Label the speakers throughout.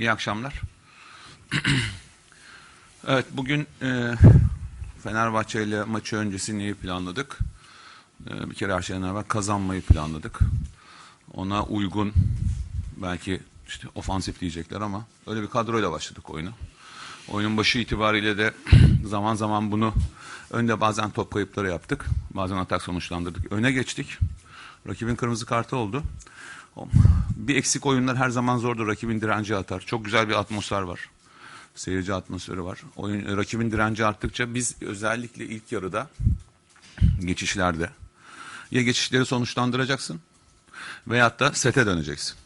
Speaker 1: İyi akşamlar. evet bugün e, Fenerbahçe ile maçı öncesini iyi planladık. E, bir kere her şeyden evvel kazanmayı planladık. Ona uygun belki işte ofansif diyecekler ama öyle bir kadroyla başladık oyunu. Oyunun başı itibariyle de zaman zaman bunu önde bazen top kayıpları yaptık. Bazen atak sonuçlandırdık. Öne geçtik. Rakibin kırmızı kartı oldu. Bir eksik oyunlar her zaman zordur. Rakibin direnci atar. Çok güzel bir atmosfer var. Seyirci atmosferi var. Oyun, rakibin direnci arttıkça biz özellikle ilk yarıda geçişlerde ya geçişleri sonuçlandıracaksın veyahut da sete döneceksin.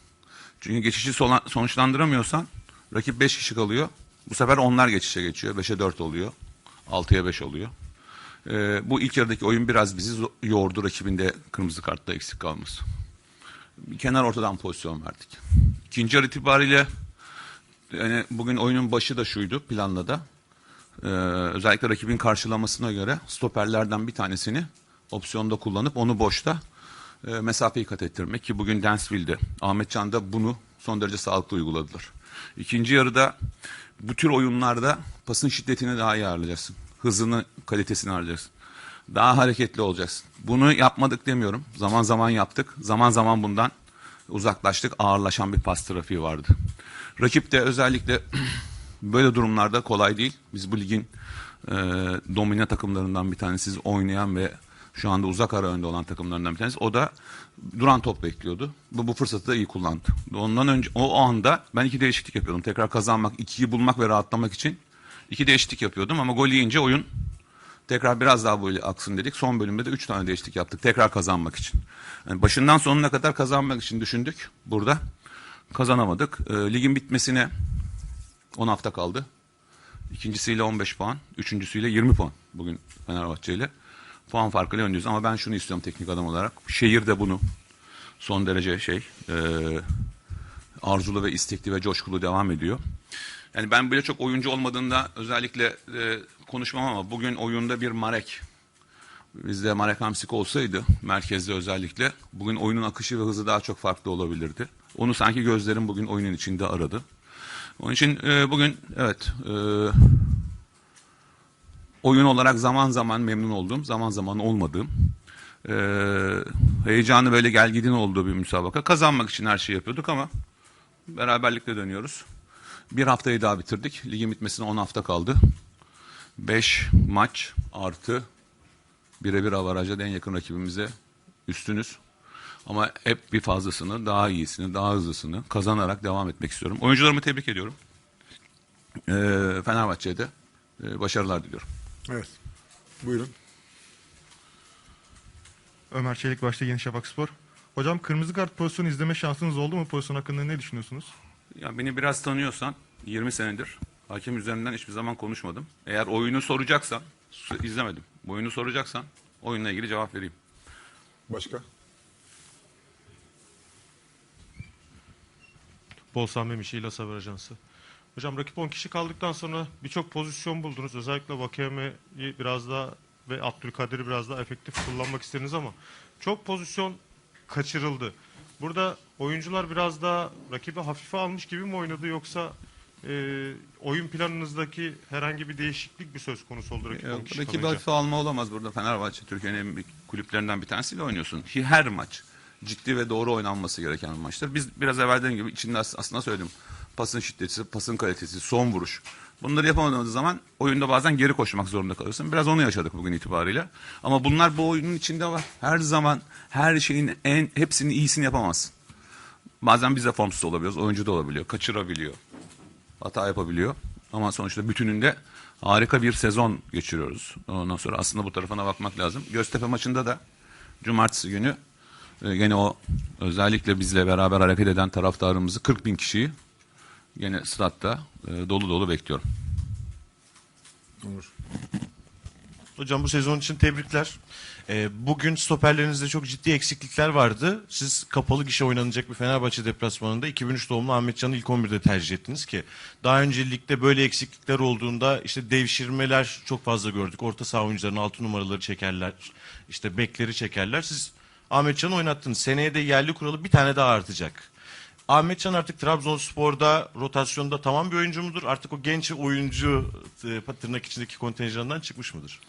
Speaker 1: Çünkü geçişi sonuçlandıramıyorsan rakip 5 kişi kalıyor. Bu sefer onlar geçişe geçiyor. 5'e 4 oluyor. 6'ya 5 oluyor. Ee, bu ilk yarıdaki oyun biraz bizi yordu rakibinde kırmızı kartta eksik kalması. Kenar ortadan pozisyon verdik. İkinci yarı itibariyle yani bugün oyunun başı da şuydu planla da. Ee, özellikle rakibin karşılamasına göre stoperlerden bir tanesini opsiyonda kullanıp onu boşta e, mesafeyi kat ettirmek ki bugün Dansville'de Ahmet Can'da bunu son derece sağlıklı uyguladılar. İkinci yarıda bu tür oyunlarda pasın şiddetini daha iyi ağırlayacaksın. Hızını, kalitesini ağırlayacaksın. Daha hareketli olacaksın. Bunu yapmadık demiyorum. Zaman zaman yaptık. Zaman zaman bundan uzaklaştık. Ağırlaşan bir pas trafiği vardı. Rakip de özellikle böyle durumlarda kolay değil. Biz bu ligin e, domine takımlarından bir tanesi oynayan ve şu anda uzak ara önde olan takımlarından bir tanesi. O da duran top bekliyordu. Bu, bu fırsatı da iyi kullandı. Ondan önce o anda ben iki değişiklik yapıyordum. Tekrar kazanmak, ikiyi bulmak ve rahatlamak için iki değişiklik yapıyordum ama gol yiyince oyun tekrar biraz daha böyle aksın dedik. Son bölümde de üç tane değişiklik yaptık tekrar kazanmak için. Yani başından sonuna kadar kazanmak için düşündük burada. Kazanamadık. E, ligin bitmesine 10 hafta kaldı. İkincisiyle 15 puan, üçüncüsüyle 20 puan bugün Fenerbahçe ile puan farkıyla önlüyoruz. Ama ben şunu istiyorum teknik adam olarak. Şehir de bunu son derece şey e, arzulu ve istekli ve coşkulu devam ediyor. Yani ben böyle çok oyuncu olmadığında özellikle e, konuşmam ama bugün oyunda bir Marek. Bizde Marek Hamsik olsaydı merkezde özellikle bugün oyunun akışı ve hızı daha çok farklı olabilirdi. Onu sanki gözlerim bugün oyunun içinde aradı. Onun için e, bugün evet e, oyun olarak zaman zaman memnun olduğum, zaman zaman olmadığım, e, heyecanı böyle gel gidin olduğu bir müsabaka. Kazanmak için her şeyi yapıyorduk ama beraberlikle dönüyoruz. Bir haftayı daha bitirdik. Ligin bitmesine 10 hafta kaldı. 5 maç artı birebir avaraja en yakın rakibimize üstünüz. Ama hep bir fazlasını, daha iyisini, daha hızlısını kazanarak devam etmek istiyorum. Oyuncularımı tebrik ediyorum. Ee, Fenerbahçe'de e, başarılar diliyorum.
Speaker 2: Evet. Buyurun.
Speaker 3: Ömer Çelik başta Yeni Şafak Spor. Hocam kırmızı kart pozisyonu izleme şansınız oldu mu? Pozisyon hakkında ne düşünüyorsunuz?
Speaker 1: Ya beni biraz tanıyorsan 20 senedir hakem üzerinden hiçbir zaman konuşmadım. Eğer oyunu soracaksan izlemedim. Oyunu soracaksan oyunla ilgili cevap vereyim.
Speaker 2: Başka?
Speaker 3: Bolsan Memişi ile Haber Ajansı. Hocam rakip 10 kişi kaldıktan sonra birçok pozisyon buldunuz. Özellikle Vakeme'yi biraz daha ve Abdülkadir'i biraz daha efektif kullanmak istediniz ama çok pozisyon kaçırıldı. Burada oyuncular biraz daha rakibi hafife almış gibi mi oynadı yoksa e, oyun planınızdaki herhangi bir değişiklik bir söz konusu oldu rakip 10 kişi
Speaker 1: Rakibi
Speaker 3: kalınca?
Speaker 1: hafife alma olamaz burada. Fenerbahçe Türkiye'nin en büyük kulüplerinden bir tanesiyle oynuyorsun. Her maç ciddi ve doğru oynanması gereken bir maçtır. Biz biraz evvel dediğim gibi içinde aslında söyledim. Pasın şiddeti, pasın kalitesi, son vuruş. Bunları yapamadığımız zaman oyunda bazen geri koşmak zorunda kalırsın. Biraz onu yaşadık bugün itibariyle. Ama bunlar bu oyunun içinde var. Her zaman her şeyin en hepsinin iyisini yapamazsın. Bazen biz de formsuz olabiliyoruz. Oyuncu da olabiliyor. Kaçırabiliyor. Hata yapabiliyor. Ama sonuçta bütününde harika bir sezon geçiriyoruz. Ondan sonra aslında bu tarafına bakmak lazım. Göztepe maçında da cumartesi günü e, gene o özellikle bizle beraber hareket eden taraftarımızı 40 bin kişiyi Yine statta e, dolu dolu bekliyorum.
Speaker 2: Onur.
Speaker 4: Hocam bu sezon için tebrikler. Ee, bugün stoperlerinizde çok ciddi eksiklikler vardı. Siz kapalı gişe oynanacak bir Fenerbahçe deplasmanında 2003 doğumlu Ahmet Can'ı ilk 11'de tercih ettiniz ki daha önce ligde böyle eksiklikler olduğunda işte devşirmeler çok fazla gördük. Orta saha oyuncularının altı numaraları çekerler. işte bekleri çekerler. Siz Ahmet Can'ı oynattınız. Seneye de yerli kuralı bir tane daha artacak. Ahmetcan artık Trabzonspor'da rotasyonda tamam bir oyuncu mudur? Artık o genç oyuncu e, tırnak içindeki kontenjandan çıkmış mıdır?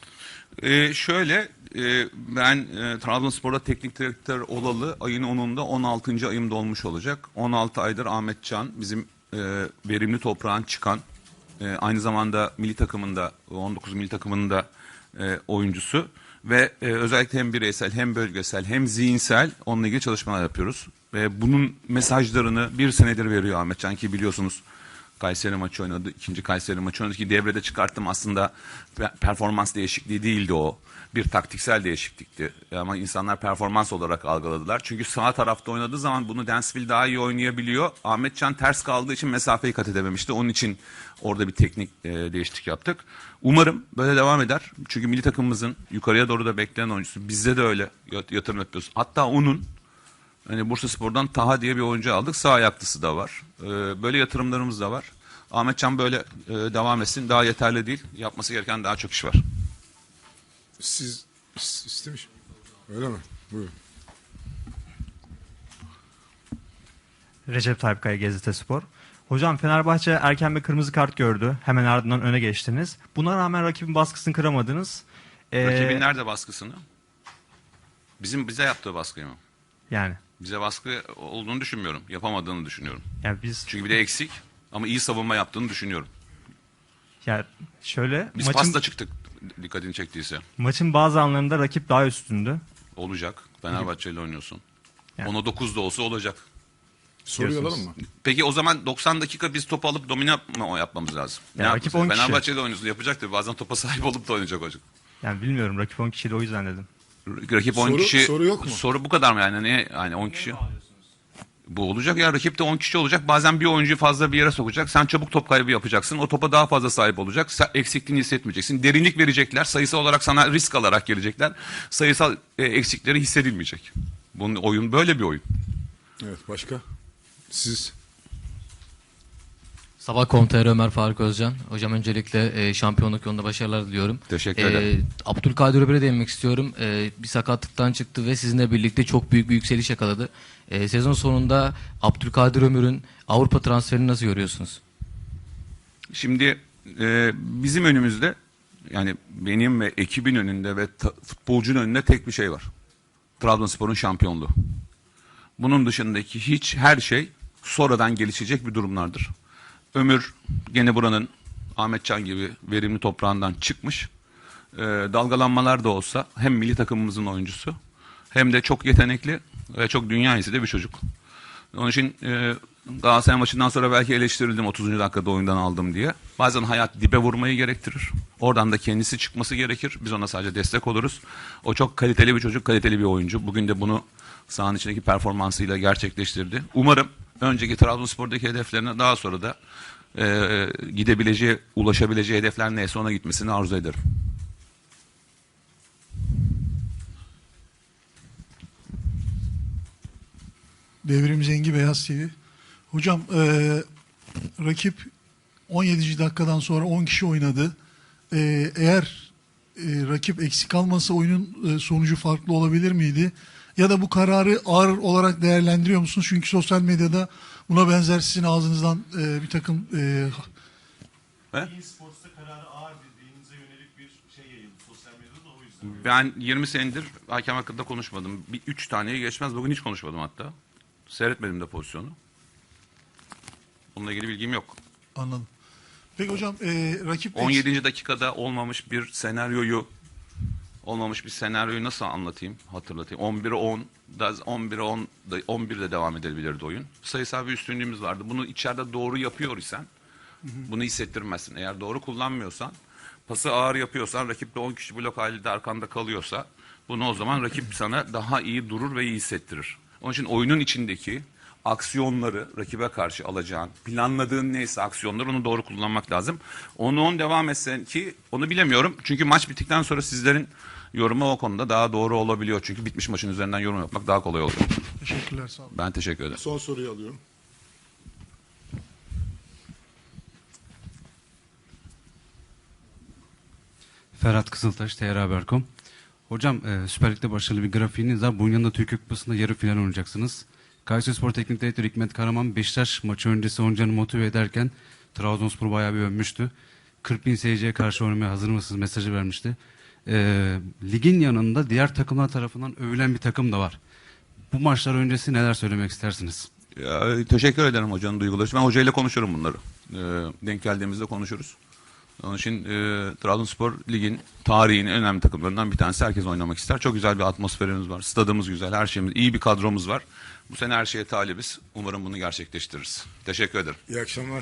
Speaker 1: Ee, şöyle e, ben e, Trabzonspor'da teknik direktör olalı ayın 10'unda 16. ayım dolmuş olacak. 16 aydır Ahmet Can bizim e, verimli toprağın çıkan e, aynı zamanda milli takımında 19 milli takımında e, oyuncusu ve e, özellikle hem bireysel hem bölgesel hem zihinsel onunla ilgili çalışmalar yapıyoruz. Ve bunun mesajlarını bir senedir veriyor Ahmet Can ki biliyorsunuz Kayseri maçı oynadı. ikinci Kayseri maçı oynadı ki devrede çıkarttım aslında pe- performans değişikliği değildi o. Bir taktiksel değişiklikti. Ama insanlar performans olarak algıladılar. Çünkü sağ tarafta oynadığı zaman bunu Dansville daha iyi oynayabiliyor. Ahmetcan ters kaldığı için mesafeyi kat edememişti. Onun için orada bir teknik e, değişiklik yaptık. Umarım böyle devam eder. Çünkü milli takımımızın yukarıya doğru da beklenen oyuncusu. Bizde de öyle yat- yatırım yapıyoruz. Hatta onun Hani Bursa Spor'dan Taha diye bir oyuncu aldık. Sağ ayaklısı da var. Ee, böyle yatırımlarımız da var. Ahmetcan böyle e, devam etsin. Daha yeterli değil. Yapması gereken daha çok iş var.
Speaker 2: Siz is- istemiş. Öyle mi? Buyurun.
Speaker 5: Recep Tayyip Kaya Gezete Spor. Hocam Fenerbahçe erken bir kırmızı kart gördü. Hemen ardından öne geçtiniz. Buna rağmen rakibin baskısını kıramadınız. Ee,
Speaker 1: Rakibin nerede baskısını? Bizim bize yaptığı baskıyı mı?
Speaker 5: Yani,
Speaker 1: Bize baskı olduğunu düşünmüyorum. Yapamadığını düşünüyorum.
Speaker 5: yani biz
Speaker 1: Çünkü bir de eksik ama iyi savunma yaptığını düşünüyorum.
Speaker 5: yani şöyle
Speaker 1: Biz
Speaker 5: maçın,
Speaker 1: pasta çıktık dikkatini çektiyse.
Speaker 5: maçın bazı anlarında rakip daha üstündü.
Speaker 1: Olacak. Fenerbahçe ile oynuyorsun.
Speaker 5: Yani.
Speaker 1: Ona 9 da olsa olacak.
Speaker 2: Soruyu
Speaker 5: Diyorsunuz.
Speaker 2: alalım mı?
Speaker 1: Peki o zaman 90 dakika biz topu alıp domine mı o yapmamız lazım?
Speaker 5: Ya
Speaker 1: ne
Speaker 5: rakip
Speaker 1: yapması?
Speaker 5: 10 kişi.
Speaker 1: Fenerbahçe'de oynuyorsun yapacak tabii. Bazen topa sahip olup da oynayacak hocam.
Speaker 5: Yani bilmiyorum rakip 10 kişiydi o yüzden dedim.
Speaker 1: Rakip 10
Speaker 2: Soru-
Speaker 1: kişi.
Speaker 2: soru yok mu?
Speaker 1: Soru bu kadar mı yani? Ne yani 10 kişi? Bu olacak ya rakip de 10 kişi olacak. Bazen bir oyuncuyu fazla bir yere sokacak. Sen çabuk top kaybı yapacaksın. O topa daha fazla sahip olacak. Sen eksikliğini hissetmeyeceksin. Derinlik verecekler. Sayısal olarak sana risk alarak gelecekler. Sayısal e, eksikleri hissedilmeyecek. Bunun oyun böyle bir oyun.
Speaker 2: Evet başka? Siz
Speaker 6: Sabah komutanı Ömer Faruk Özcan. Hocam öncelikle e, şampiyonluk yolunda başarılar diliyorum.
Speaker 1: Teşekkür
Speaker 6: E,
Speaker 1: ederim.
Speaker 6: Abdülkadir Ömer'e değinmek istiyorum. E, bir sakatlıktan çıktı ve sizinle birlikte çok büyük bir yükseliş yakaladı. E, sezon sonunda Abdülkadir Ömür'ün Avrupa transferini nasıl görüyorsunuz?
Speaker 1: Şimdi e, bizim önümüzde yani benim ve ekibin önünde ve futbolcunun önünde tek bir şey var. Trabzonspor'un şampiyonluğu. Bunun dışındaki hiç her şey sonradan gelişecek bir durumlardır. Ömür gene buranın Ahmetcan gibi verimli toprağından çıkmış. E, dalgalanmalar da olsa hem milli takımımızın oyuncusu hem de çok yetenekli ve çok dünya iyisi de bir çocuk. Onun için e, Galatasaray maçından sonra belki eleştirildim 30. dakikada oyundan aldım diye. Bazen hayat dibe vurmayı gerektirir. Oradan da kendisi çıkması gerekir. Biz ona sadece destek oluruz. O çok kaliteli bir çocuk, kaliteli bir oyuncu. Bugün de bunu sahanın içindeki performansıyla gerçekleştirdi. Umarım önceki Trabzonspor'daki hedeflerine daha sonra da e, gidebileceği, ulaşabileceği hedefler neyse ona gitmesini arzu ederim.
Speaker 7: Devrim Zengi Beyaz TV. Hocam eee, rakip 17. dakikadan sonra 10 kişi oynadı. Eee, eğer eee, rakip eksik kalmasa oyunun eee, sonucu farklı olabilir miydi? Ya da bu kararı ağır olarak değerlendiriyor musunuz? Çünkü sosyal medyada buna benzer sizin ağzınızdan eee, bir takım eee,
Speaker 1: He?
Speaker 4: Sports'ta kararı ağır dediğinize yönelik bir şey yayıldı sosyal medyada o yüzden.
Speaker 1: Ben 20 senedir hakem hakkında konuşmadım. Bir üç taneyi geçmez. Bugün hiç konuşmadım hatta. Seyretmedim de pozisyonu. Bununla ilgili bilgim yok.
Speaker 7: anladım. Peki hocam eee, rakip
Speaker 1: 17. dakikada olmamış bir senaryoyu olmamış bir senaryoyu nasıl anlatayım, hatırlatayım. 11'e 10 da 11'e 10 da 11'de devam edebilirdi oyun. Sayısal bir üstünlüğümüz vardı. Bunu içeride doğru yapıyor isen bunu hissettirmezsin. Eğer doğru kullanmıyorsan, pası ağır yapıyorsan, rakip de 10 kişi blok halinde arkanda kalıyorsa bunu o zaman rakip sana daha iyi durur ve iyi hissettirir. Onun için oyunun içindeki aksiyonları rakibe karşı alacağın, planladığın neyse aksiyonları onu doğru kullanmak lazım. Onu on devam etsen ki onu bilemiyorum. Çünkü maç bittikten sonra sizlerin yorumu o konuda daha doğru olabiliyor. Çünkü bitmiş maçın üzerinden yorum yapmak daha kolay oluyor.
Speaker 7: teşekkürler sağ olun.
Speaker 1: Ben teşekkür ederim.
Speaker 2: son soruyu alıyorum.
Speaker 8: Ferhat Kızıltaş, TR Haber.com. Hocam e, Süper Lig'de başarılı bir grafiğiniz var. Bunun yanında Türkiye Kupası'nda yarı final oynayacaksınız. Kayserispor Teknik Direktörü Hikmet Karaman Beşiktaş maçı öncesi oyuncularını motive ederken Trabzonspor bayağı bir övmüştü. 40 bin seyirciye karşı oynamaya hazır mısınız mesajı vermişti. Ee, ligin yanında diğer takımlar tarafından övülen bir takım da var. Bu maçlar öncesi neler söylemek istersiniz?
Speaker 1: Ya, teşekkür ederim hocanın duyguları için. Ben hocayla konuşurum bunları. Ee, denk geldiğimizde konuşuruz. Onun için e, Trabzonspor ligin tarihin en önemli takımlarından bir tanesi. Herkes oynamak ister. Çok güzel bir atmosferimiz var. Stadımız güzel. Her şeyimiz iyi bir kadromuz var. Bu sene her şeye talibiz. Umarım bunu gerçekleştiririz. Teşekkür ederim.
Speaker 2: İyi akşamlar.